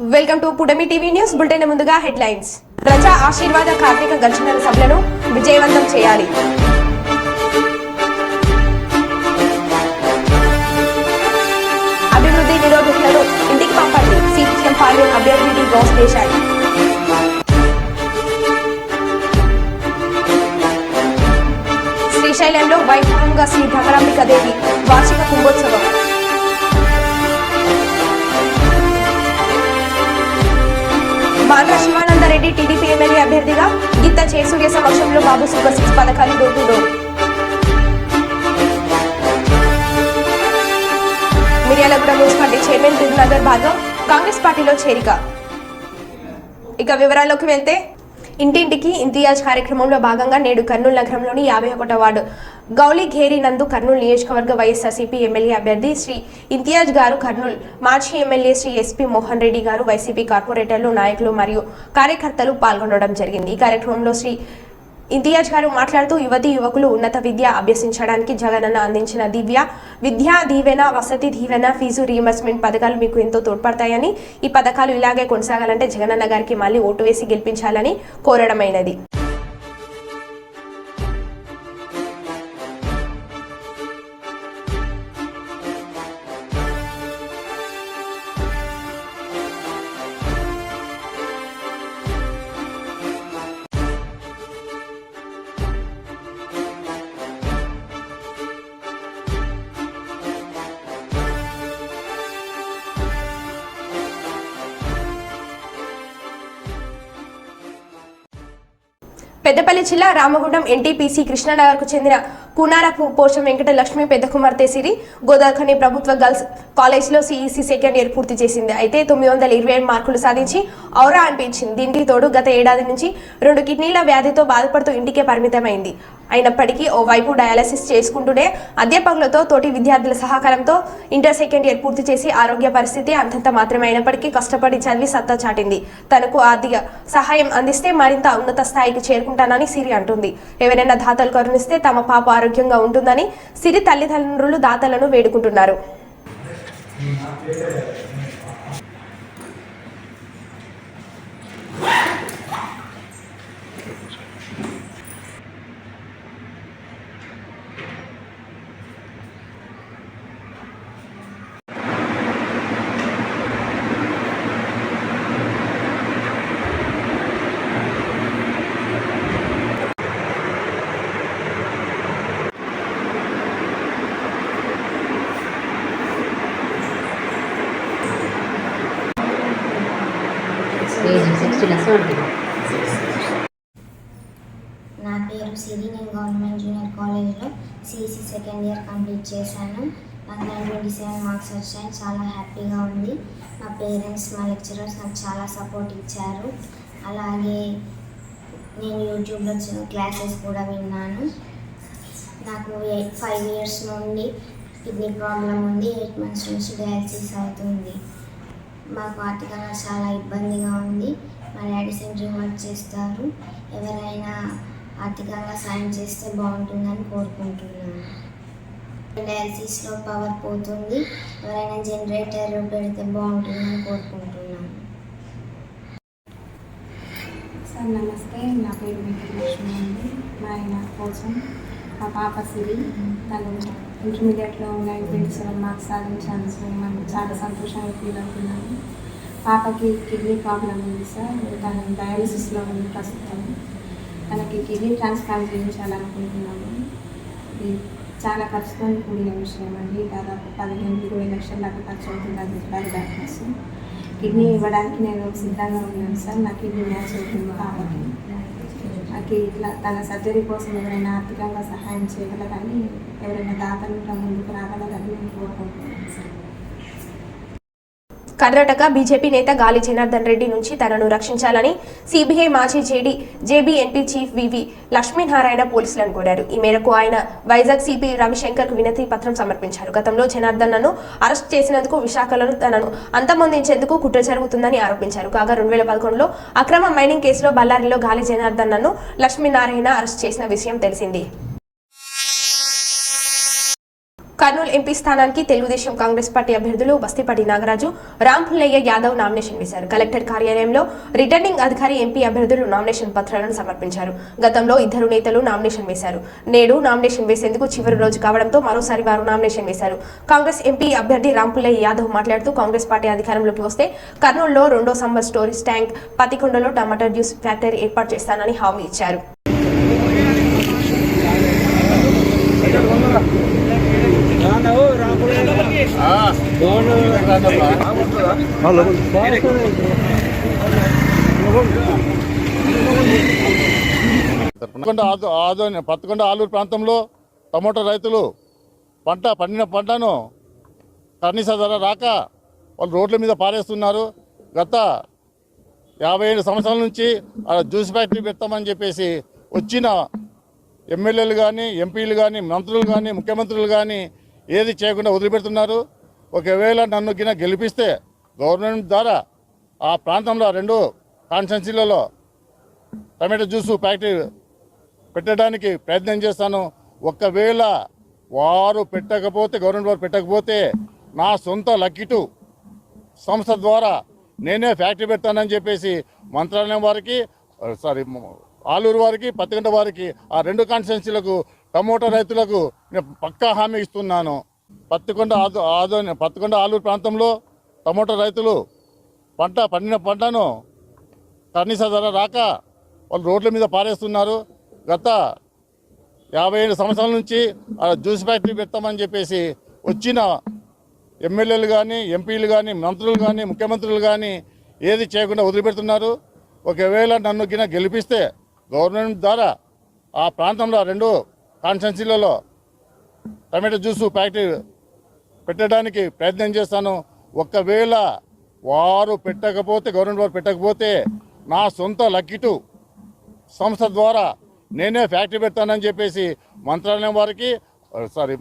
Welcome to Pudami TV news bulletin ముందుగా headlines. ప్రజా ఆశీర్వాద కార్తీక గర్జనల సభలను విజయవంతం చేయాలి. అభివృద్ధి నిరోధకులను ఇంటికి పంపండి. సిపిఎం పార్లమెంట్ అభ్యర్థి గౌస్ దేశాయ్. శ్రీశైలంలో వైభవంగా శ్రీ భ్రమరాంబిక దేవి వార్షిక కుంభోత్సవం. బాల శివానందరెడ్డి టీడీపీ ఎమ్మెల్యే అభ్యర్థిగా గిత్త చేసూర్య సమక్షంలో బాబు సూపర్ సిక్స్ పథకాలు door to door Miryalaguda municipality chairman దిల్నగర్ భాగం కాంగ్రెస్ పార్టీలో చేరిక. ఇక వివరాల్లోకి వెళ్తే ఇంటింటికి ఇంతియాజ్ కార్యక్రమంలో భాగంగా నేడు కర్నూలు నగరంలోని యాభై ఒకటో వార్డు గౌలి నందు కర్నూలు నియోజకవర్గ వైఎస్ఆర్సీపీ ఎమ్మెల్యే అభ్యర్థి శ్రీ ఇంతియాజ్ గారు కర్నూలు మాజీ ఎమ్మెల్యే శ్రీ ఎస్పీ మోహన్ రెడ్డి గారు వైసీపీ కార్పొరేటర్లు నాయకులు మరియు కార్యకర్తలు పాల్గొనడం జరిగింది. ఈ కార్యక్రమంలో శ్రీ ఇంతియాజ్ గారు మాట్లాడుతూ యువతి యువకులు ఉన్నత విద్య అభ్యసించడానికి జగనన్న అందించిన దివ్య విద్యా దీవెన వసతి దీవెన ఫీజు రీఎంబర్స్మెంట్ పథకాలు మీకు ఎంతో తోడ్పడతాయని ఈ పథకాలు ఇలాగే కొనసాగాలంటే జగనన్న గారికి మళ్ళీ ఓటు వేసి గెలిపించాలని కోరడమైనది. పెద్దపల్లి జిల్లా రామగుండం ఎన్టీపీసీ కృష్ణానగర్కు చెందిన కునార పోషం వెంకట లక్ష్మి పెద్ద కుమార్తె సిరి గోదావరి ప్రభుత్వ గర్ల్స్ కాలేజ్లో సిఈసి సెకండ్ ఇయర్ పూర్తి చేసింది. అయితే తొమ్మిది వందల ఇరవై ఏడు మార్కులు సాధించి ఔరా అనిపించింది. దీనికి తోడు గత ఏడాది నుంచి రెండు కిడ్నీల వ్యాధితో బాధపడుతూ ఇంటికే పరిమితమైంది. అయినప్పటికీ ఓ వైపు డయాలసిస్ చేసుకుంటూనే అధ్యాపకులతో తోటి విద్యార్థుల సహకారంతో ఇంటర్ సెకండ్ ఇయర్ పూర్తి చేసి ఆరోగ్య పరిస్థితి అంతంత మాత్రమే అయినప్పటికీ కష్టపడి చదివి సత్తా చాటింది. తనకు ఆర్థిక సహాయం అందిస్తే మరింత ఉన్నత స్థాయికి చేరుకుంటానని సిరి అంటుంది. ఎవరైనా దాతలు కరుణిస్తే తమ పాప ఆరోగ్యంగా ఉంటుందని సిరి తల్లిదండ్రులు దాతలను వేడుకుంటున్నారు ఏజ్ సిక్స్టీ లెస్ ఉంటుంది నా పేరు సిరి నేను గవర్నమెంట్ జూనియర్ కాలేజ్లో సిఈసి సెకండ్ ఇయర్ కంప్లీట్ చేశాను నాకు నైన్ ట్వంటీ ఫస్ట్ టైం చాలా హ్యాపీగా ఉంది. మా పేరెంట్స్ మా లెక్చరర్స్ నాకు చాలా సపోర్ట్ ఇచ్చారు. అలాగే నేను యూట్యూబ్లో క్లాసెస్ కూడా విన్నాను. నాకు ఎయిట్ ఫైవ్ ఇయర్స్ నుండి కిడ్నీ ప్రాబ్లం ఉంది. ఎయిట్ మంత్స్ నుంచి డయాలసిస్ అవుతుంది. మాకు ఆర్థికంగా చాలా ఇబ్బందిగా ఉంది. మా డాడీ సెంట్రింగ్ వర్క్ చేస్తారు. ఎవరైనా ఆర్థికంగా సాయం చేస్తే బాగుంటుందని కోరుకుంటున్నాను. డయాలసిస్లో పవర్ పోతుంది. ఎవరైనా జనరేటర్ పెడితే బాగుంటుందని కోరుకుంటున్నాను. సార్ నమస్తే. నా పేరు వెంకటలక్ష్మి అండి. మా ఆయన కోసం మా పాప సిరి తను ఇంటర్మీడియట్లో నైన్ పిలిచడం సెవెన్ మార్క్స్ సాధించాను సార్ మనం చాలా సంతోషంగా ఫీల్ అవుతున్నాను. పాపకి కిడ్నీ ప్రాబ్లం ఉంది సార్. తను డయాలసిస్లో ఉంది ప్రస్తుతం. తనకి కిడ్నీ ట్రాన్స్ప్లాంట్ చేయించాలనుకుంటున్నాము చాలా ఖర్చుతో కూడిన విషయం అండి. దాదాపు పదిహేను ఇరవై లక్షల దాకా ఖర్చు అవుతుంది అది చెప్పారు డాక్టర్స్ కిడ్నీ ఇవ్వడానికి నేను సిద్ధంగా ఉన్నాను సార్. నా కిడ్నీ మ్యాచ్ అవుతుంది కాబట్టి. నాకు ఇట్లా తన సర్జరీ కోసం ఎవరైనా ఆర్థికంగా సహాయం చేయగలరని ఎవరైనా దాతలు ముందుకు రాగలరని నేను కోరుకుంటున్నాను సార్. కర్ణాటక బీజేపీ నేత గాలి జనార్దన్ రెడ్డి నుంచి తనను రక్షించాలని సిబిఐ మాజీ JD JBNP chief VV Lakshminarayana పోలీసులను కోరారు. ఈ మేరకు ఆయన వైజాగ్ సిపి రవిశంకర్ వినతి పత్రం సమర్పించారు. గతంలో జనార్దన్ను అరెస్ట్ చేసినందుకు విశాఖలో తనను అంతమొందించేందుకు కుట్ర జరుగుతుందని ఆరోపించారు. కాగా రెండు వేల పదకొండులో అక్రమ మైనింగ్ కేసులో బళ్ళారిలో గాలి జనార్దన్ను లక్ష్మీనారాయణ అరెస్ట్ చేసిన విషయం తెలిసింది. కర్నూలు ఎంపీ స్థానానికి తెలుగుదేశం కాంగ్రెస్ పార్టీ అభ్యర్థులు బస్తిపాటి నాగరాజు రాంపుల్లయ్య యాదవ్ నామినేషన్ వేశారు. కలెక్టర్ కార్యాలయంలో రిటర్నింగ్ అధికారి ఎంపీ అభ్యర్థులు నామినేషన్ పత్రాలను సమర్పించారు. గతంలో ఇద్దరు నేతలు నామినేషన్ వేశారు. నేడు నామినేషన్ వేసేందుకు చివరి రోజు కావడంతో మరోసారి వారు నామినేషన్ వేశారు. కాంగ్రెస్ ఎంపీ అభ్యర్థి రాంపుల్లయ్య యాదవ్ మాట్లాడుతూ కాంగ్రెస్ పార్టీ అధికారంలోకి వస్తే కర్నూలులో రెండో సమ్మర్ స్టోరీస్ ట్యాంక్ పతికొండలో టమాటా జ్యూస్ ఫ్యాక్టరీ ఏర్పాటు చేస్తానని హామీ ఇచ్చారు పత్తికొండ ఆదు ఆదోని పత్తికొండ ఆలూరు ప్రాంతంలో టమోటా రైతులు పంట పండిన పంటను కనీస ధర రాక వాళ్ళు రోడ్ల మీద పారేస్తున్నారు. గత యాభై ఏడు సంవత్సరాల నుంచి జ్యూస్ ఫ్యాక్టరీ పెడతామని చెప్పేసి వచ్చిన ఎమ్మెల్యేలు కానీ ఎంపీలు కానీ మంత్రులు కానీ ముఖ్యమంత్రులు కానీ ఏది చేయకుండా వదిలిపెడుతున్నారు? ఒకవేళ నన్ను గిన గెలిపిస్తే గవర్నమెంట్ ద్వారా ఆ ప్రాంతంలో రెండు కాన్స్టెన్సీలలో టమాటో జ్యూసు ఫ్యాక్టరీ పెట్టడానికి ప్రయత్నం చేస్తాను. ఒకవేళ వారు పెట్టకపోతే గవర్నమెంట్ వారు పెట్టకపోతే నా సొంత లక్కిటు సంస్థ ద్వారా నేనే ఫ్యాక్టరీ పెడతానని చెప్పేసి మంత్రాలయం వారికి సారీ ఆలూరు వారికి పత్తిగంట వారికి ఆ రెండు కాన్స్టిట్యున్సీలకు టమోటా రైతులకు నేను పక్కా హామీ ఇస్తున్నాను. పత్తికొండ ఆదో ఆదోని పత్తికొండ ఆలూరు ప్రాంతంలో టమోటా రైతులు పంట పండిన పంటను కనీస ధర రాక వాళ్ళు రోడ్ల మీద పారేస్తున్నారు. గత యాభై ఏడు సంవత్సరాల నుంచి జ్యూస్ ఫ్యాక్టరీ పెడతామని చెప్పేసి వచ్చిన ఎమ్మెల్యేలు కానీ ఎంపీలు కానీ మంత్రులు కానీ ముఖ్యమంత్రులు కానీ ఏది చేయకుండా వదిలిపెడుతున్నారు. ఒకవేళ నన్ను గిన గెలిపిస్తే గవర్నమెంట్ ద్వారా ఆ ప్రాంతంలో రెండు కాన్స్టెన్సీలలో టమాటో జ్యూసు ఫ్యాక్టరీ పెట్టడానికి ప్రయత్నం చేస్తాను. ఒకవేళ వారు పెట్టకపోతే గవర్నమెంట్ వారు పెట్టకపోతే నా సొంత లక్కిటు సంస్థ ద్వారా నేనే ఫ్యాక్టరీ పెడతానని చెప్పేసి మంత్రాలయం వారికి సారీ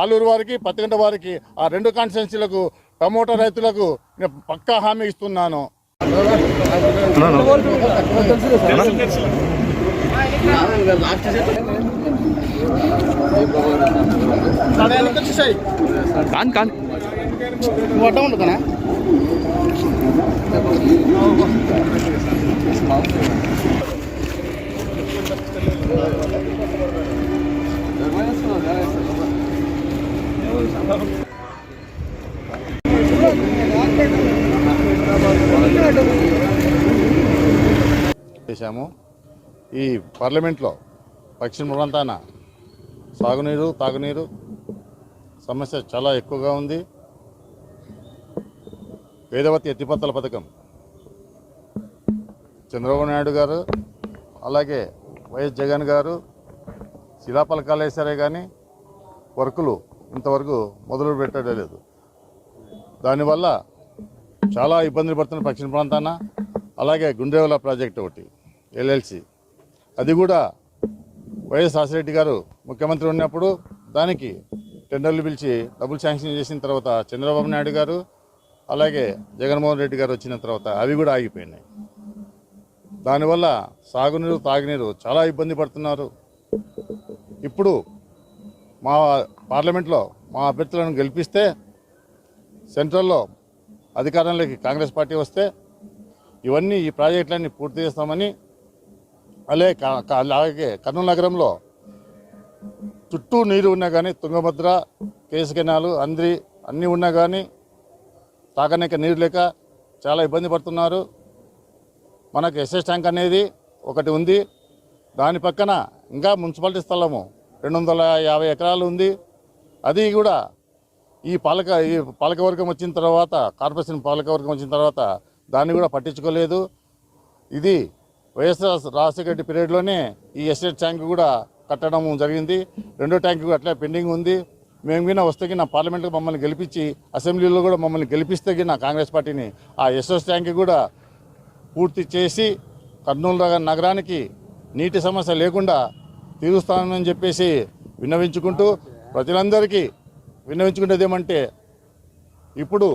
ఆలూరు వారికి పత్తిగంట వారికి ఆ రెండు కాన్స్టిట్యున్సీలకు టమోటా రైతులకు నేను పక్కా హామీ ఇస్తున్నాను. కాన్ కాన్ నువ్వు అడ్డం ఉండదునా చేశాము. ఈ పార్లమెంట్లో పశ్చిమ ప్రాంతాన సాగునీరు తాగునీరు. సమస్య చాలా ఎక్కువగా ఉంది. వేదవతి ఎత్తిపత్తల పథకం. చంద్రబాబు నాయుడు గారు అలాగే వైఎస్ జగన్ గారు శిలాపలకాలు వేశారే కానీ వర్కులు ఇంతవరకు మొదలు పెట్టడం లేదు. దానివల్ల చాలా ఇబ్బందులు పడుతున్న పశ్చిమ ప్రాంతాన అలాగే గుండ్రేవల ప్రాజెక్ట్ ఒకటి ఎల్ఎల్సి. అది కూడా వైఎస్ రాసిరెడ్డి గారు ముఖ్యమంత్రి ఉన్నప్పుడు దానికి టెండర్లు పిలిచి డబ్బులు శాంక్షన్ చేసిన తర్వాత చంద్రబాబు నాయుడు గారు అలాగే జగన్మోహన్ రెడ్డి గారు వచ్చిన తర్వాత అవి కూడా ఆగిపోయినాయి. దానివల్ల సాగునీరు తాగునీరు చాలా ఇబ్బంది పడుతున్నారు. ఇప్పుడు మా పార్లమెంట్లో మా అభ్యర్థులను గెలిపిస్తే సెంట్రల్లో అధికారంలోకి కాంగ్రెస్ పార్టీ వస్తే ఇవన్నీ ఈ ప్రాజెక్టులన్నీ పూర్తి చేస్తామని అలాగే కా- అలాగే కర్నూలు నగరంలో చుట్టూ నీరు ఉన్నా కానీ తుంగభద్ర కేసు కెనాలు అంద్రి అన్నీ ఉన్నా కానీ తాగనేక నీరు లేక చాలా ఇబ్బంది పడుతున్నారు. మనకు ఎస్ఎస్ ట్యాంక్ అనేది ఒకటి ఉంది. దాని పక్కన ఇంకా మున్సిపాలిటీ స్థలము రెండు వందల యాభై ఎకరాలు ఉంది. అది కూడా ఈ పాలక ఈ పాలకవర్గం వచ్చిన తర్వాత కార్పొరేషన్ పాలకవర్గం వచ్చిన తర్వాత దాన్ని కూడా పట్టించుకోలేదు. ఇది వైఎస్ఆర్ రాజశేఖర రెడ్డి పీరియడ్లోనే ఈ ఎస్టేట్ ట్యాంక్ కూడా కట్టడం జరిగింది. రెండో ట్యాంక్ కూడా పెండింగ్ ఉంది. మేము గిన వస్తే కింద పార్లమెంట్లో మమ్మల్ని గెలిపించి అసెంబ్లీలో కూడా మమ్మల్ని గెలిపిస్తే కింద కాంగ్రెస్ పార్టీని ఆ ఎస్ఎస్ ట్యాంక్ కూడా పూర్తి చేసి కర్నూలు నగరానికి నీటి సమస్య లేకుండా తీరుస్తానని చెప్పేసి విన్నవించుకుంటూ ప్రజలందరికీ విన్నవించుకునేది ఏమంటే ఇప్పుడు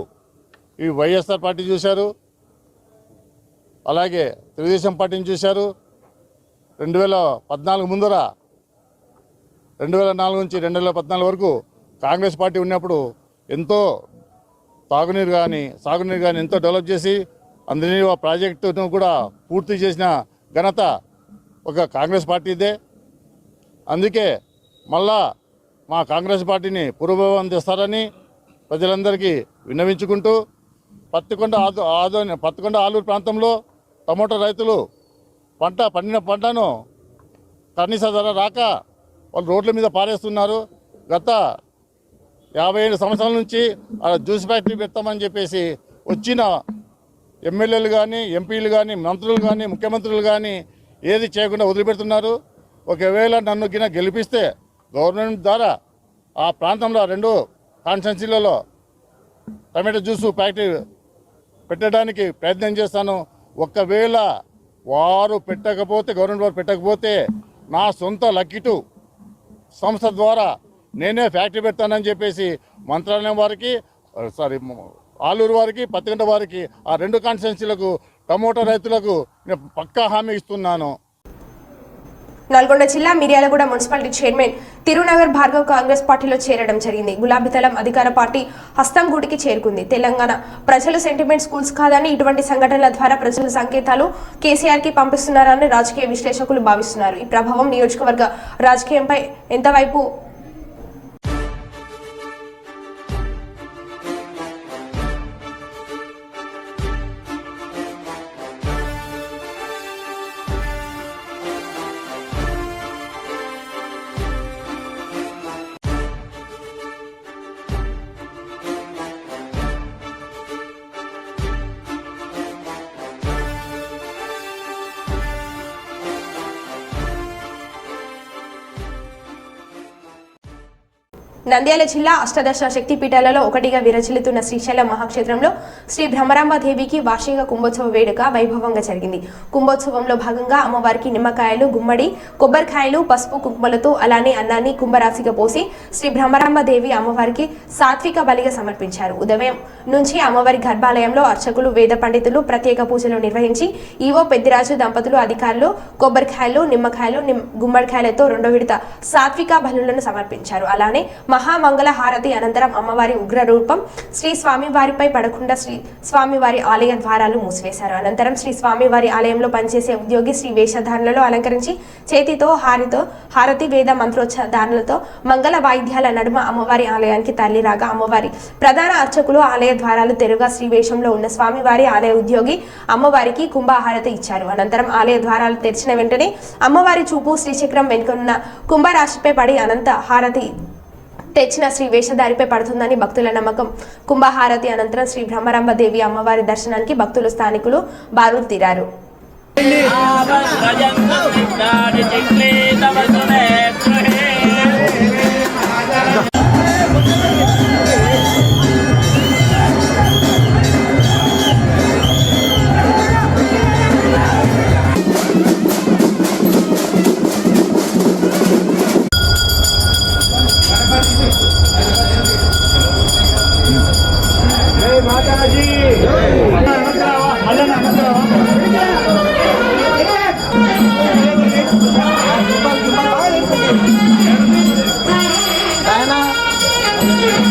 ఈ వైఎస్ఆర్ పార్టీ చూశారు. అలాగే తెలుగుదేశం పార్టీని చూశారు. రెండు వేల పద్నాలుగు ముందర రెండు వేల నాలుగు నుంచి రెండు వేల పద్నాలుగు వరకు కాంగ్రెస్ పార్టీ ఉన్నప్పుడు ఎంతో తాగునీరు కానీ సాగునీరు కానీ ఎంతో డెవలప్ చేసి అందరినీ ఆ ప్రాజెక్టును కూడా పూర్తి చేసిన ఘనత ఒక కాంగ్రెస్ పార్టీదే. అందుకే మళ్ళా మా కాంగ్రెస్ పార్టీని పురోభవం తెస్తారని ప్రజలందరికీ విన్నవించుకుంటూ పత్తికొండ ఆదు ఆదో పత్తికొండ ఆలూరు ప్రాంతంలో టమోటా రైతులు పంట పండిన పంటను కనీస ధర రాక వాళ్ళు రోడ్ల మీద పారేస్తున్నారు. గత యాభై ఏడు సంవత్సరాల నుంచి ఆ జ్యూస్ ఫ్యాక్టరీ పెడతామని చెప్పేసి వచ్చిన ఎమ్మెల్యేలు కానీ ఎంపీలు కానీ మంత్రులు కానీ ముఖ్యమంత్రులు కానీ ఏది చేయకుండా వదిలిపెడుతున్నారు. ఒకవేళ నన్ను గిన గెలిపిస్తే గవర్నమెంట్ ద్వారా ఆ ప్రాంతంలో రెండు కాన్స్టెన్సీలలో టమాటో జ్యూస్ ఫ్యాక్టరీ పెట్టడానికి ప్రయత్నం చేస్తాను. ఒకవేళ వారు పెట్టకపోతే గవర్నమెంట్ వారు పెట్టకపోతే నా సొంత లక్కిటు సంస్థ ద్వారా నేనే ఫ్యాక్టరీ పెడతానని చెప్పేసి మంత్రాలయం వారికి సారీ ఆలూరు వారికి పత్తిగంట వారికి ఆ రెండు కాన్స్టిట్యున్సీలకు టమోటా రైతులకు నేను పక్కా హామీ ఇస్తున్నాను. నల్గొండ జిల్లా మిర్యాలగూడ మున్సిపాలిటీ చైర్మన్ తిరునగర్ భార్గవ్ కాంగ్రెస్ పార్టీలో చేరడం జరిగింది. గులాబీతలం అధికార పార్టీ హస్తం గూటికి చేరుకుంది. తెలంగాణ ప్రజల సెంటిమెంట్ స్కూల్స్ కాదని ఇటువంటి సంఘటనల ద్వారా ప్రజల సంకేతాలు కేసీఆర్కి పంపిస్తున్నారని రాజకీయ విశ్లేషకులు భావిస్తున్నారు. ఈ ప్రభావం నియోజకవర్గ రాజకీయంపై ఎంతవైపు నంద్యాల జిల్లా అష్టదశ శక్తి పీఠాలలో ఒకటిగా విరచిల్లుతున్న శ్రీశైల మహాక్షేత్రంలో శ్రీ భ్రమరాంబదేవికి వార్షిక కుంభోత్సవ వేడుక వైభవంగా జరిగింది. కుంభోత్సవంలో భాగంగా అమ్మవారికి నిమ్మకాయలు గుమ్మడి కొబ్బరికాయలు పసుపు కుంకుమలతో అలానే అన్నాన్ని కుంభరాశిగా పోసి శ్రీ భ్రమరాంబదేవి అమ్మవారికి సాత్విక బలిగా సమర్పించారు. ఉదయం నుంచి అమ్మవారి గర్భాలయంలో అర్చకులు వేద పండితులు ప్రత్యేక పూజలు నిర్వహించి ఈవో పెద్దిరాజు దంపతులు అధికారులు కొబ్బరికాయలు నిమ్మకాయలు గుమ్మడికాయలతో రెండో విడత సాత్విక బలులను సమర్పించారు. అలానే మహామంగళ హారతి అనంతరం అమ్మవారి ఉగ్ర రూపం శ్రీ స్వామివారిపై పడకుండా శ్రీ స్వామివారి ఆలయ ద్వారాలు మూసివేశారు. అనంతరం శ్రీ స్వామివారి ఆలయంలో పనిచేసే ఉద్యోగి శ్రీ వేషధారణలో అలంకరించి చేతితో హారితో హారతి వేద మంత్రోచ్చారణలతో మంగళ వాయిద్యాల నడుమ అమ్మవారి ఆలయానికి తల్లి రాగా అమ్మవారి ప్రధాన అర్చకులు ఆలయ ద్వారాలు తెరుగా శ్రీ వేషంలో ఉన్న స్వామివారి ఆలయ ఉద్యోగి అమ్మవారికి కుంభహారతి ఇచ్చారు. అనంతరం ఆలయ ద్వారాలు తెరిచిన వెంటనే అమ్మవారి చూపు శ్రీచక్రం వెనుకనున్న కుంభరాశిపై పడి అనంత హారతి తెచ్చిన శ్రీ వేషధారిపై పడుతుందని భక్తుల నమ్మకం. కుంభహారతి అనంతరం శ్రీ బ్రహ్మరంభ దేవి అమ్మవారి దర్శనానికి భక్తులు స్థానికులు బారులు తీరారు.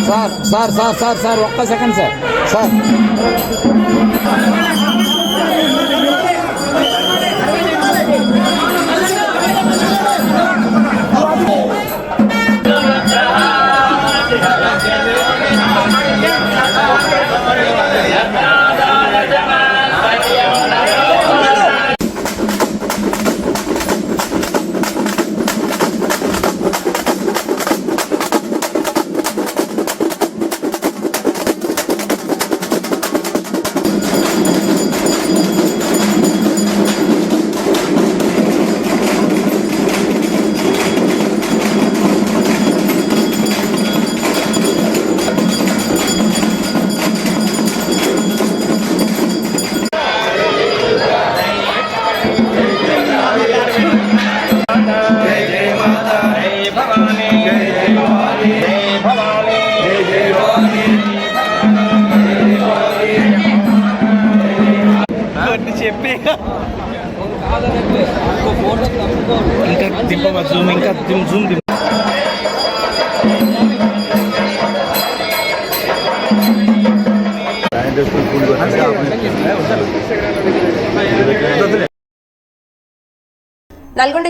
Sir sir sir sir sir ఒక్క సెకండ్ సార్ సార్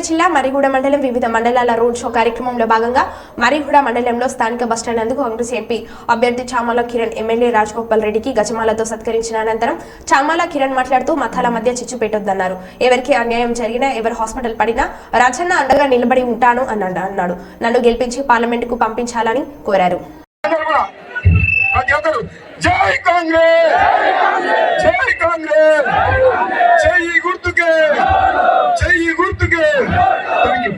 జిల్లా మరిగూడ మండలం వివిధ మండలాల రోడ్ షో కార్యక్రమంలో భాగంగా మరిగూడ మండలంలో స్థానిక బస్టాండ్ నందు కాంగ్రెస్ ఎంపీ అభ్యర్థి చామాల కిరణ్ ఎమ్మెల్యే రాజగోపాల్ రెడ్డికి గజమాలతో సత్కరించిన అనంతరం చామాల కిరణ్ మాట్లాడుతూ మతాల మధ్య చిచ్చు పెట్టొద్దన్నారు. ఎవరికి అన్యాయం జరిగినా ఎవరు హాస్పిటల్ పడినా రాజన్న అండగా నిలబడి ఉంటాను అన్నాడు అన్నాడు. నన్ను గెలిపించి పార్లమెంటుకు పంపించాలని కోరారు. ஜெய் காங்கிரஸ்! ஜெய் காங்கிரஸ்! ஜெய் குர்துக்கு! ஜெய் குர்துக்கு! Thank you.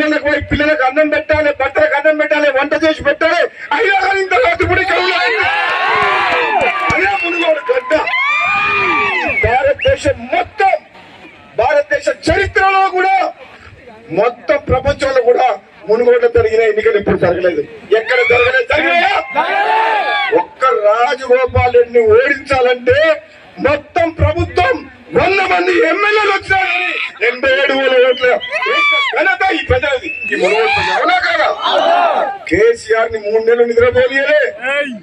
ఇళ్ళకి పోయి పిల్లలకు అన్నం పెట్టాలి భర్తలకు అన్నం పెట్టాలి వంట చేసి పెట్టాలి. అయినా కానీ ఇంత రాత్రి కూడా కవులు అదే మునుగోడు గడ్డ. భారతదేశం మొత్తం భారతదేశ చరిత్రలో కూడా మొత్తం ప్రపంచంలో కూడా మునుగోడ జరిగిన ఎన్నికలు ఎప్పుడు జరగలేదు. ఎక్కడ జరగలేదు జరిగినాయా ఒక్క రాజగోపాల్ రెడ్డిని ఓడించాలంటే మొత్తం ప్రభుత్వం వంద మంది ఎమ్మెల్యేలు వచ్చినారని ఎనభై ఏడు వేల ఓట్ల ఘనత ఈ ప్రజలది ఈ మునుగోడు ప్రజలు అవునా కాదా కేసీఆర్ని మూడు నెలలు నిద్రపోలేరే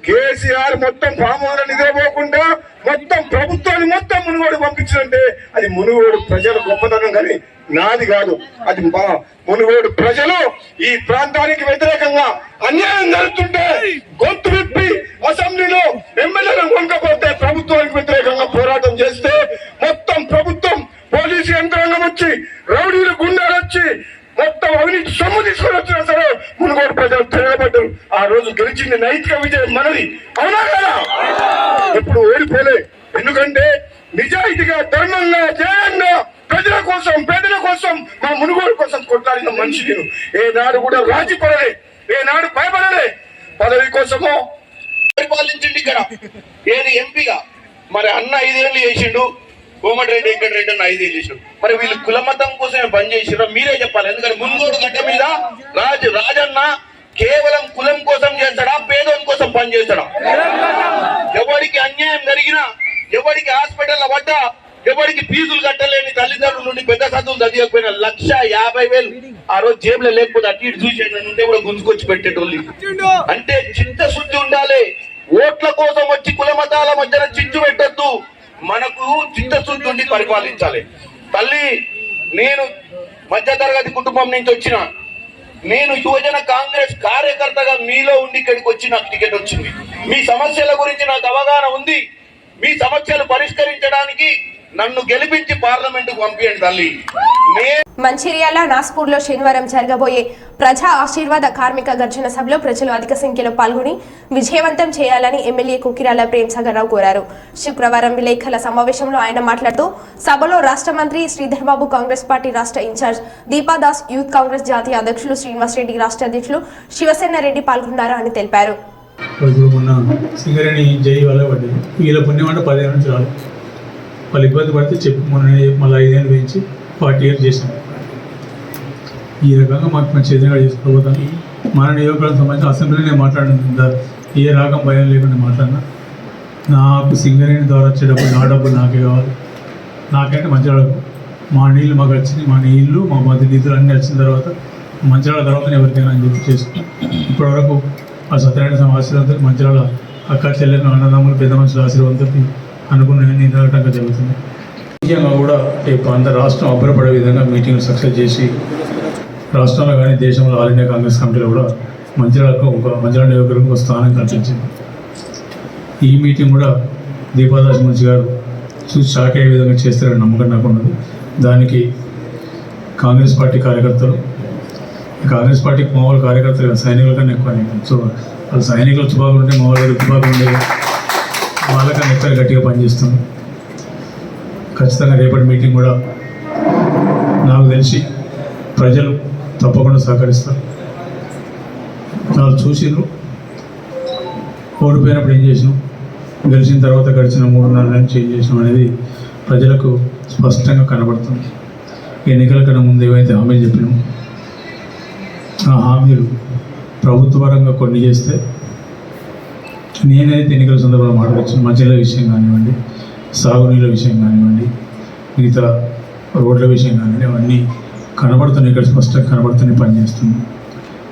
కేసీఆర్ మొత్తం పామోదర నిద్రపోకుండా మొత్తం ప్రభుత్వాన్ని మొత్తం మునుగోడు పంపించాలంటే అది మునుగోడు ప్రజల గొప్పతనం కానీ నాది కాదు. అది మునుగోడు ప్రజలు ఈ ప్రాంతానికి వ్యతిరేకంగా అన్యాయం జరుగుతుంటే గొంతు విప్పి అసెంబ్లీలో ఎమ్మెల్యేలను కొనకపోతే ప్రభుత్వానికి వ్యతిరేకంగా పోరాటం చేస్తే మొత్తం ప్రభుత్వం పోలీసు యంత్రాంగం వచ్చి రౌడీలు గుండాలు వచ్చి మొత్తం అవినీతి సొమ్ము తీసుకొని వచ్చినా సరే మునుగోడు ప్రజలు తిరగబడ్డారు. ఆ రోజు గెలిచింది నైతిక విజయం మనది. అవునా కదా? ఎప్పుడు ఓడిపోలే. ఎందుకంటే నిజాయితీగా ధర్మంగా జయంగా ప్రజల కోసం పేదల కోసం మా మునుగోడు కోసం కొట్లాడిన మనిషి నేను. ఏనాడు కూడా రాజీ పడలే ఏనాడు భయపడలే. పదవి కోసమో పరిపాలించింది ఇక్కడ. ఏది ఎంపీగా? మరి అన్న ఐదేళ్ళు చేసిండు. కోమటిరెడ్డి వెంకటరెడ్డి అని ఐదు చేసిండు మరి వీళ్ళు కులమతం కోసం పని చేసిరో మీరే చెప్పాలి. ఎందుకంటే ముందు గడ్డ మీద రాజు రాజన్న కేవలం కులం కోసం చేస్తాడా పేదోని కోసం పని చేస్తాడా? ఎవరికి అన్యాయం జరిగినా ఎవరికి హాస్పిటల్ పడ్డా ఎవరికి ఫీజులు కట్టలేని తల్లిదండ్రుల నుండి పెద్ద చదువులు చదివకపోయినా లక్ష యాభై వేలు ఆ రోజు జేబులో లేకపోతే అటు ఇటు చూసేట ఉంటే కూడా గుంజుకొచ్చి పెట్టేటోళ్ళు. అంటే చింత శుద్ధి ఉండాలి. ఓట్ల కోసం వచ్చి కుల మతాల మధ్యన చిచ్చు పెట్టద్దు. మనకు చిత్తశుద్ధి ఉండి పరిపాలించాలి. తల్లి నేను మధ్యతరగతి కుటుంబం నుంచి వచ్చిన నేను యువజన కాంగ్రెస్ కార్యకర్తగా మీలో ఉండి ఇక్కడికి వచ్చి నాకు టికెట్ వచ్చింది. మీ సమస్యల గురించి నాకు అవగాహన ఉంది. మీ సమస్యలు పరిష్కరించడానికి నన్ను గెలిపించి పార్లమెంటుకు పంపించండి తల్లి. మంచిర్యాల నాస్పూర్లో శనివారం జరగబోయే ప్రజా ఆశీర్వాద కార్మిక గర్జన సభలో ప్రజలు అధిక సంఖ్యలో పాల్గొని విజయవంతం చేయాలని ఎమ్మెల్యే కుకిరాల ప్రేమ్సాగర్రావు కోరారు. శుక్రవారం విలేకరుల సమావేశంలో ఆయన మాట్లాడుతూ సభలో రాష్ట్ర మంత్రి శ్రీధర్ బాబు కాంగ్రెస్ పార్టీ రాష్ట్ర ఇన్ఛార్జ్ దీపాదాస్ యూత్ కాంగ్రెస్ జాతీయ అధ్యక్షులు శ్రీనివాస్ రెడ్డి రాష్ట్ర అధ్యక్షులు శివసేన రెడ్డి పాల్గొన్నారు అని తెలిపారు. వాళ్ళు ఇబ్బంది పడితే చెప్పి మొన్న మళ్ళీ ఐదేళ్ళు వేయించి ఫార్టీ ఇయర్స్ చేసాం ఈ రకంగా మాకు మంచి ఎదురుగా చేసుకోబోతాం. మన నియోజకవర్గం సంబంధించిన అసెంబ్లీ నేను మాట్లాడిన ఏ రాగం భయం లేకుండా మాట్లాడినా. నాకు సింగరేణి ద్వారా వచ్చే డబ్బులు నా డబ్బులు నాకే కావాలి. నాకంటే మంచిగా మా నీళ్ళు మాకు వచ్చింది మా నీళ్ళు మా మధ్య నిధులు అన్నీ వచ్చిన తర్వాత మంచివాళ్ళ తర్వాత ఎవరికైనా అని చెప్పి చేసుకున్నాం. ఇప్పటివరకు ఆ సత్యనారాయణ స్వామి ఆశీర్వాదంతో మంచివాళ్ళ అక్క చెల్లెలు అన్నదమ్ములు పెద్ద మనుషుల ఆశీర్వాదంతో అనుకున్న నిలబడటంగా జరుగుతుంది ముఖ్యంగా కూడా రేపు అందరు రాష్ట్రం అబ్బరపడే విధంగా మీటింగ్ సక్సెస్ చేసి రాష్ట్రంలో కానీ దేశంలో ఆల్ ఇండియా కాంగ్రెస్ కమిటీలో కూడా మంచిర్యాలకు ఒక మంచిర్యాల నియోజకవర్గం ఒక స్థానం కల్పించింది. ఈ మీటింగ్ కూడా దీపాదాస్ మున్సి గారు చూసి షాక్ అయ్యే విధంగా చేస్తారని నమ్మకం నాకు ఉన్నది. దానికి కాంగ్రెస్ పార్టీ కార్యకర్తలు కాంగ్రెస్ పార్టీ మామూలు కార్యకర్తలు కాదు, సైనికుల కన్నా ఎక్కువ సో వాళ్ళు సైనికులు తుపాకులు ఉంటే మామూలు తుపాకులు ఉండే వాళ్ళకన్నా ఎక్కువ గట్టిగా పనిచేస్తుంది ఖచ్చితంగా రేపటి మీటింగ్ కూడా నాకు తెలిసి ప్రజలు తప్పకుండా సహకరిస్తారు. వాళ్ళు చూసిండ్రు. ఓడిపోయినప్పుడు ఏం చేసినాం? గెలిచిన తర్వాత గడిచిన మూడున్నర నుంచి చేంజ్ చేసినాం అనేది ప్రజలకు స్పష్టంగా కనబడుతుంది. ఎన్నికల కన్నా ముందు ఏవైతే హామీలు చెప్పినాం ఆ హామీలు ప్రభుత్వ పరంగా కొన్ని చేస్తే నేనైతే ఎన్నికల సందర్భంలో మాట్లాడచ్చు మధ్యలో విషయం కానివ్వండి సాగునీళ్ళ విషయం కానివ్వండి మిగతా రోడ్ల విషయం కానివ్వండి అవన్నీ కనబడుతున్నాయి ఇక్కడ స్పష్టంగా కనబడుతున్నాయి పనిచేస్తుంది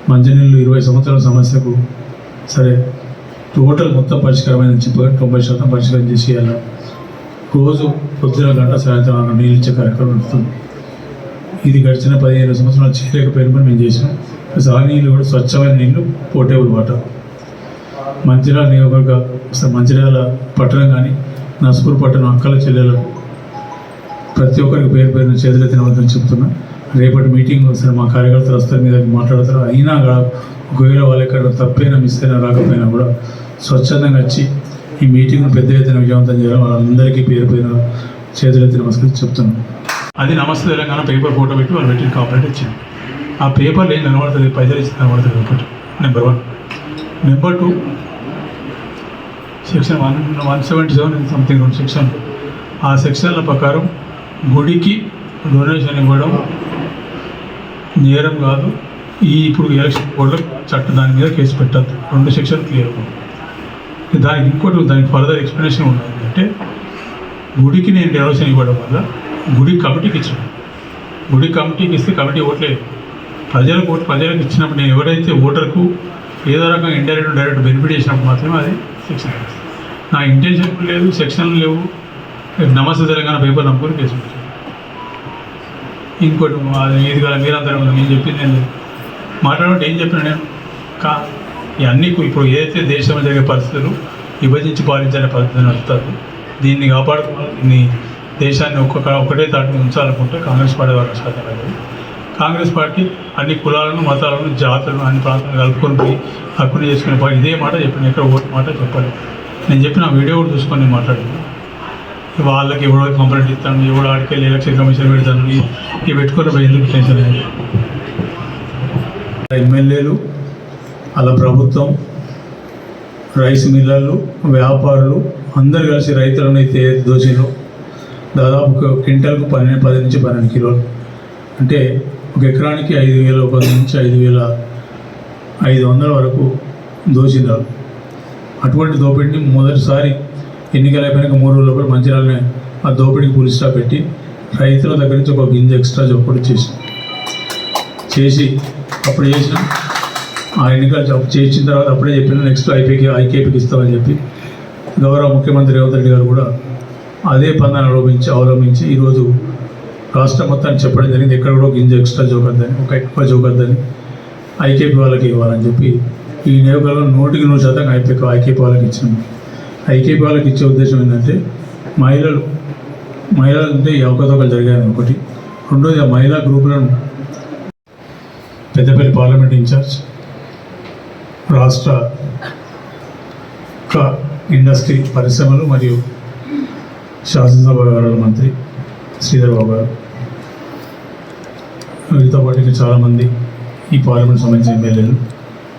మంచినీళ్ళు ఇరవై సంవత్సరాల సమస్యకు సరే టోటల్ మొత్తం పరిష్కారమైన చెప్పి తొంభై శాతం పరిష్కారం చేసి అలా రోజు పొద్దున గంట సాయంత్రం నీళ్ళు ఇచ్చే కార్యక్రమం నడుస్తుంది ఇది గడిచిన పదిహేను సంవత్సరాలు చేయలేకపోయిన పని మేము చేసాం సాగునీళ్ళు నీళ్ళు కూడా స్వచ్ఛమైన నీళ్ళు పోర్టేబుల్ వాటర్. మంచిర్యాల నియోజకవర్గ అసలు మంచిర్యాల పట్టణం కానీ నస్పూర్ పట్టణం అక్కల చెల్లెలు ప్రతి ఒక్కరికి పేరు పేరున చేతులు తినవద్దని చెప్తున్నా. రేపటి మీటింగ్ వస్తారు మా కార్యకర్తలు వస్తారు మీద మాట్లాడతారు. అయినా కూడా ఒకవేళ వాళ్ళు ఎక్కడ తప్పైనా మిస్ అయినా రాకపోయినా కూడా స్వచ్ఛందంగా వచ్చి ఈ మీటింగ్ను పెద్ద ఎత్తున విజయవంతం చేయడం వాళ్ళందరికీ పేరు చేతులు చేతులెత్తి నమస్కరించి చెప్తున్నాను అది నమస్తే తెలంగాణ పేపర్ ఫోటో పెట్టి వాళ్ళు పెట్టిన కాపరేట్ ఇచ్చింది ఆ పేపర్లు ఏం కనబడుతుంది పైసలు ఇచ్చి కనబడుతుంది ఒకటి. Number one number two section one one seventy seven something రెండు సెక్షన్. ఆ సెక్షన్ల ప్రకారం గుడికి డొనేషన్ ఇవ్వడం నేరం కాదు. ఈ ఇప్పుడు ఎలక్షన్ కోడ్లో చట్టం దాని మీద కేసు పెట్టద్దు. రెండు సెక్షన్ క్లియర్ దానికి ఇంకోటి దానికి ఫర్దర్ ఎక్స్ప్లెనేషన్ ఉన్నది అంటే గుడికి నేను డొనేషన్ ఇవ్వడం వల్ల గుడి కమిటీకి ఇచ్చాను. గుడి కమిటీకి ఇస్తే కమిటీ ఓట్లేదు ప్రజలకు ఓటు ప్రజలకు ఇచ్చినప్పుడు నేను ఎవరైతే ఓటర్కు ఏదో రకంగా ఇండైరెక్ట్ డైరెక్ట్ బెనిఫిట్ చేసినప్పుడు మాత్రమే అది సెక్షన్ నా ఇంటెన్షన్ లేదు సెక్షన్లు లేవు. నమస్తే తెలంగాణ పేపర్ నమ్ముకొని కేసు ఇంకోటి అది ఏది కదా మీరందరూ నేను చెప్పింది నేను మాట్లాడుకుంటే ఏం చెప్పిన నేను? కా ఇవన్నీ ఇప్పుడు ఏదైతే దేశంలో జరిగే పరిస్థితులు విభజించి పాలించే పద్ధతి నడుపుతారు దీన్ని కాపాడుకోవాలి దీన్ని దేశాన్ని ఒక్కొక్క ఒకటే తాటి ఉంచాలనుకుంటే కాంగ్రెస్ పార్టీ వాళ్ళ శాతం కాంగ్రెస్ పార్టీ అన్ని కులాలను మతాలను జాతులను అన్ని ప్రాంతాలను కలుపుకొని పోయి హక్కుని చేసుకునే పార్టీ ఇదే మాట చెప్పిన ఎక్కడ ఓటు మాట చెప్పలేదు. నేను చెప్పిన వీడియో కూడా చూసుకొని నేను వాళ్ళకి ఎవడో కంప్లైంట్ ఇస్తాను ఎవడో ఆడికి వెళ్ళి ఎలక్షన్ కమిషన్ పెడతాను ఇవి పెట్టుకుని ఎందుకు టెన్షన్ ఎమ్మెల్యేలు అలా ప్రభుత్వం రైస్ మిల్లర్లు వ్యాపారులు అందరు కలిసి రైతులను అయితే దోషిలో దాదాపు ఒక క్వింటల్కు పన్నెండు పది నుంచి పన్నెండు కిలోలు. అంటే ఒక ఎకరానికి ఐదు వేల పది నుంచి ఐదు వేల ఐదు వందల వరకు దోషినారు అటువంటి దోపిడీని మొదటిసారి ఎన్నికలు అయిపోయినాక మూడు రోజుల లోపల ఆ దోపిడీకి పులిస్టా పెట్టి రైతుల దగ్గర నుంచి ఒక గింజ ఎక్స్ట్రా చొప్పుడు చేసి చేసి అప్పుడు చేసిన ఆ ఎన్నికలు చేసిన తర్వాత అప్పుడే చెప్పిన నెక్స్ట్ ఐపీకి ఐకేపీకి ఇస్తామని చెప్పి గౌరవ ముఖ్యమంత్రి రేవంత్ రెడ్డి గారు కూడా అదే పందాన్ని అవలంబించి అవలంబించి ఈరోజు రాష్ట్రం మొత్తాన్ని చెప్పడం జరిగింది. ఎక్కడ కూడా గింజ ఎక్స్ట్రా జోకద్దని ఒక ఎక్కువ జోకద్దని ఐకేపీ వాళ్ళకి ఇవ్వాలని చెప్పి ఈ నియోజకవర్గంలో నూటికి నూరు శాతం ఐపీ ఐకేపీ వాళ్ళకి ఇచ్చినాము ఐకేపీ వాళ్ళకి ఇచ్చే ఉద్దేశం ఏంటంటే మహిళలు మహిళలు ఉంటే ఈ అవకతవకలు జరిగాయని ఒకటి రెండోది ఆ మహిళా గ్రూపులను పెద్దపల్లి పార్లమెంట్ ఇన్ఛార్జ్ రాష్ట్ర క- ఇండస్ట్రీ పరిశ్రమలు మరియు శాసనసభ వ్యవహారాల మంత్రి శ్రీధర్ బాబు గారు. వీరితో పాటు ఇంకా చాలామంది ఈ పార్లమెంట్ సంబంధించిన ఎమ్మెల్యేలు.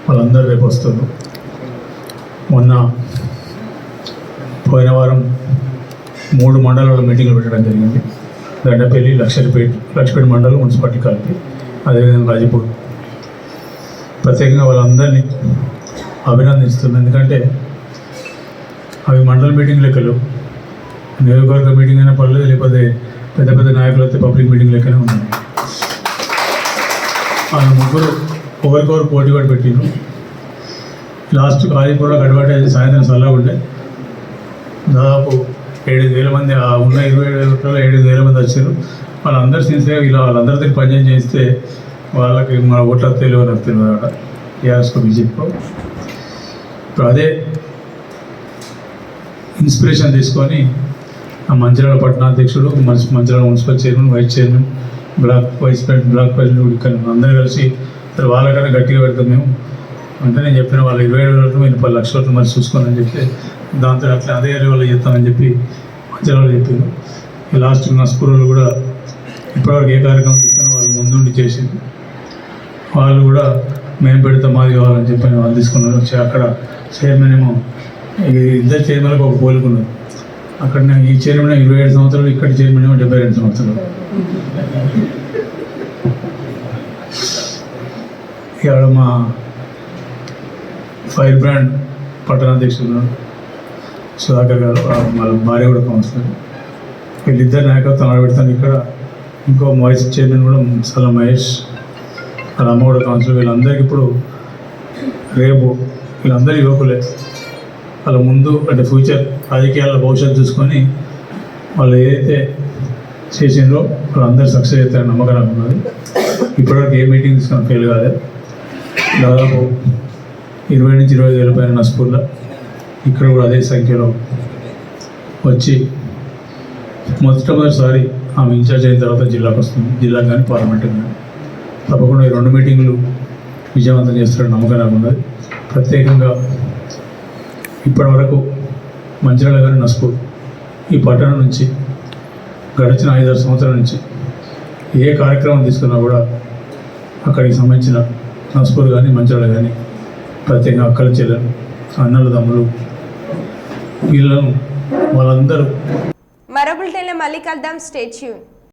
వాళ్ళందరూ రేపు వస్తారు. మొన్న పోయిన వారం మూడు మండలాల మీటింగ్లు పెట్టడం జరిగింది. గడ్డపల్లి లక్షపేట లక్షపేట మండలం మున్సిపాలిటీ కలిపి అదేవిధంగా రాజపూర్ ప్రత్యేకంగా వాళ్ళందరినీ అభినందిస్తున్నాను ఎందుకంటే అవి మండల మీటింగ్ లెక్కలు. నియోజకవర్గ మీటింగ్ అయినా పర్లేదు లేకపోతే పెద్ద పెద్ద నాయకులు అయితే పబ్లిక్ మీటింగ్ లెక్కనే ఉన్నాయి. వాళ్ళ ముగ్గురు ఒకరికొకరు పోటీ కూడా పెట్టిండ్రు. లాస్ట్ కాళీపూర్లో గడబడి సాయంత్రం సల్లా ఉండే. దాదాపు ఏడు వేల మంది ఆ ఉన్న ఇరవై ఏడు వేల ఓట్లలో ఏడు వేల మంది వచ్చారు వాళ్ళందరూ సిన్సియర్గా ఇలా వాళ్ళందరి దగ్గర పనిచేయం చేస్తే వాళ్ళకి మన ఓట్ల తెలియదు నాకు తెలియదు అక్కడ టీఆర్ఎస్కో బీజేపీకో ఇప్పుడు అదే ఇన్స్పిరేషన్ తీసుకొని ఆ మంచిర్యాల పట్టణాధ్యక్షుడు మంచి Mancherial municipal chairman vice chairman block vice president block president ఇక్కడ అందరూ కలిసి సరే వాళ్ళకన్నా గట్టిగా పెడతాం మేము. అంటే నేను చెప్పిన వాళ్ళు ఇరవై ఏడు వరకు మీరు పది లక్షల మరి చూసుకోనని చెప్పి చెప్తే దాంతో అట్లా అదే ఏరియా వాళ్ళు చెప్తామని చెప్పి మంచిర్యాల చెప్పారు. లాస్ట్ లాస్ట్ నస్పూర్లో కూడా ఇప్పటివరకు ఏ కార్యక్రమం తీసుకుని వాళ్ళు ముందుండి చేసింది. వాళ్ళు కూడా మేము పెడతాం మాది కావాలని చెప్పి వాళ్ళు తీసుకున్నారు. వచ్చి అక్కడ చైర్మన్ ఏమో ఇద్దరు చైర్మన్లకు ఒక పోలుకున్నారు అక్కడ నేను ఈ చైర్మన్ ఇరవై ఏడు సంవత్సరాలు ఇక్కడ చైర్మన్ ఏమో డెబ్బై రెండు సంవత్సరాలు. ఇవాళ మా ఫైర్ బ్రాండ్ పట్టణాధ్యక్షులు సుధాకర్ గారు వాళ్ళ భార్య కూడా కౌన్సిలర్. వీళ్ళిద్దరు నాయకత్వం ఆడబెడతాను ఇక్కడ ఇంకో వైస్ చైర్మన్ కూడా సల మహేష్ వాళ్ళ అమ్మ కూడా కౌన్సిలర్. వీళ్ళందరికీ ఇప్పుడు రేపు వీళ్ళందరూ యువకులే వాళ్ళ ముందు అంటే ఫ్యూచర్ రాజకీయాల భవిష్యత్తు చూసుకొని వాళ్ళు ఏదైతే చేసిందో వాళ్ళందరూ సక్సెస్ అవుతారని నమ్మకం ఉన్నది. ఇప్పటివరకు ఏ మీటింగ్స్ తీసుకొని ఫెయిల్ కాలేదు. దాదాపు ఇరవై నుంచి ఇరవై ఐదు వేల పైన నస్పూర్లో ఇక్కడ కూడా అదే సంఖ్యలో వచ్చి మొట్టమొదటిసారి ఆమె ఇన్ఛార్జ్ అయిన తర్వాత జిల్లాకు వస్తుంది. జిల్లా కానీ పార్లమెంట్ కానీ. తప్పకుండా ఈ రెండు మీటింగులు విజయవంతం చేస్తారని నమ్మకం నాకు ఉన్నది. ప్రత్యేకంగా ఇప్పటి వరకు మంచిర్యాల గారి నస్పూర్ ఈ పట్టణం నుంచి గడిచిన ఐదారు సంవత్సరాల నుంచి ఏ కార్యక్రమం తీసుకున్నా కూడా అక్కడికి సంబంధించిన నస్పూర్ కానీ మంచిర్యాల కానీ ప్రత్యేకంగా అక్కల చెల్లెలు అన్నలు తమ్ములు వీళ్ళను వాళ్ళందరూ మరో బులెటిన్లో మళ్ళీ కలుద్దాం. స్టేట్యూన్